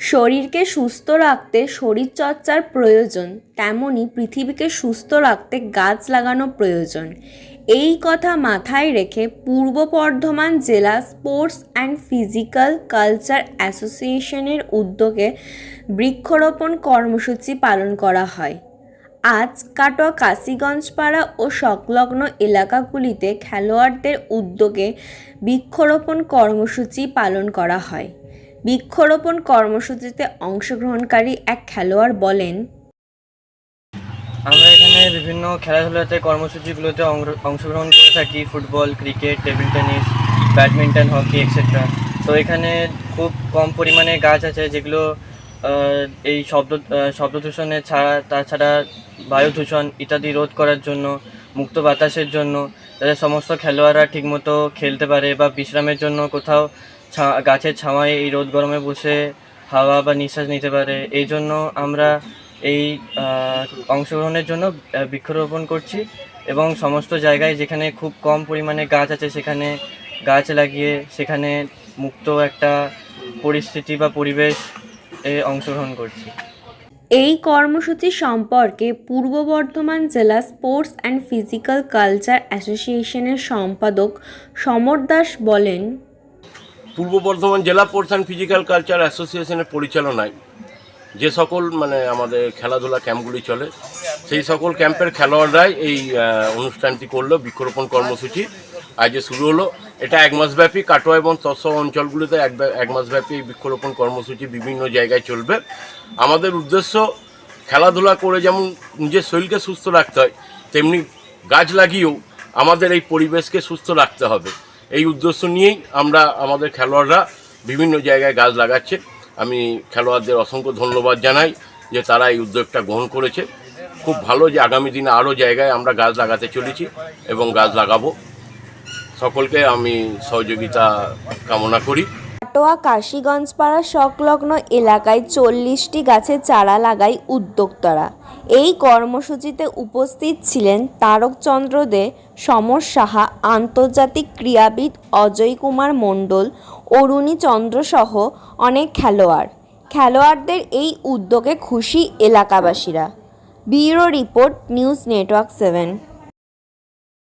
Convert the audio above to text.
শরীরকে সুস্থ রাখতে শরীরচর্চার প্রয়োজন তেমনই পৃথিবীকে সুস্থ রাখতে গাছ লাগানো প্রয়োজন। এই কথা মাথায় রেখে পূর্ব বর্ধমান জেলা স্পোর্টস অ্যান্ড ফিজিক্যাল কালচার অ্যাসোসিয়েশনের উদ্যোগে বৃক্ষরোপণ কর্মসূচি পালন করা হয়। আজ কাটোয়া, কাশিগঞ্জপাড়া ও সংলগ্ন এলাকাগুলিতে খেলোয়াড়দের উদ্যোগে বৃক্ষরোপণ কর্মসূচি পালন করা হয়। বৃক্ষরোপণ কর্মসূচিতে অংশগ্রহণকারী এক খেলোয়াড় বলেন আমরা এখানে বিভিন্ন খেলাধুলাতে কর্মসূচিগুলোতে অংশগ্রহণ করে থাকি। Football cricket table tennis badminton hockey etcetera তো এখানে খুব কম পরিমাণে গাছ আছে যেগুলো এই শব্দ আহ, শব্দ দূষণে ছাড়া তাছাড়া বায়ু দূষণ ইত্যাদি রোধ করার জন্য মুক্ত বাতাসের জন্য যাতে সমস্ত খেলোয়াড়রা ঠিকমতো খেলতে পারে বা বিশ্রামের জন্য কোথাও গাছের ছাওয়ায় এই রোদ গরমে বসে হাওয়া বা নিঃশ্বাস নিতে পারে। এই জন্য আমরা এই অংশগ্রহণের জন্য বৃক্ষরোপণ করছি এবং সমস্ত জায়গায় যেখানে খুব কম পরিমাণে গাছ আছে সেখানে গাছ লাগিয়ে সেখানে মুক্ত একটা পরিস্থিতি বা পরিবেশ এ অংশগ্রহণ করছি। এই কর্মসূচি সম্পর্কে পূর্ব বর্ধমান জেলা স্পোর্টস অ্যান্ড ফিজিক্যাল কালচার অ্যাসোসিয়েশনের সম্পাদক সমর দাস বলেন পূর্ব বর্ধমান জেলা অ্যান্ড ফিজিক্যাল কালচার অ্যাসোসিয়েশনের পরিচালনায় যে সকল মানে আমাদের খেলাধুলা ক্যাম্পগুলি চলে, সেই সকল ক্যাম্পের খেলোয়াড়রাই এই অনুষ্ঠানটি করল, বৃক্ষরোপণ কর্মসূচি আজ শুরু হলো। এটা এক মাসব্যাপী, কাটোয়া এবং তৎসব অঞ্চলগুলিতে এক এক মাসব্যাপী এই বৃক্ষরোপণ কর্মসূচি বিভিন্ন জায়গায় চলবে। আমাদের উদ্দেশ্য, খেলাধুলা করে যেমন নিজের শরীরকে সুস্থ রাখতে হয়, তেমনি গাছ লাগিয়েও আমাদের এই পরিবেশকে সুস্থ রাখতে হবে। এই উদ্দেশ্য নিয়েই আমরা আমাদের খেলোয়াড়রা বিভিন্ন জায়গায় গাছ লাগাচ্ছে। আমি খেলোয়াড়দের অসংখ্য ধন্যবাদ জানাই যে তারা এই উদ্যোগটা গ্রহণ করেছে। খুব ভালো যে আগামী দিনে আরও জায়গায় আমরা গাছ লাগাতে চলেছি এবং গাছ লাগাবো। সকলকে আমি সহযোগিতা কামনা করি। কাটোয়া কাশীগঞ্জপাড়া সংলগ্ন এলাকায় চল্লিশটি গাছের চারা লাগায় উদ্যোক্তারা। এই কর্মসূচিতে উপস্থিত ছিলেন তারকচন্দ্র দে, সমর সাহা, আন্তর্জাতিক ক্রীড়াবিদ অজয় কুমার মণ্ডল, অরুণী চন্দ্র সহ অনেক খেলোয়াড়। খেলোয়াড়দের এই উদ্যোগে খুশি এলাকাবাসীরা। Bureau report, news network seven.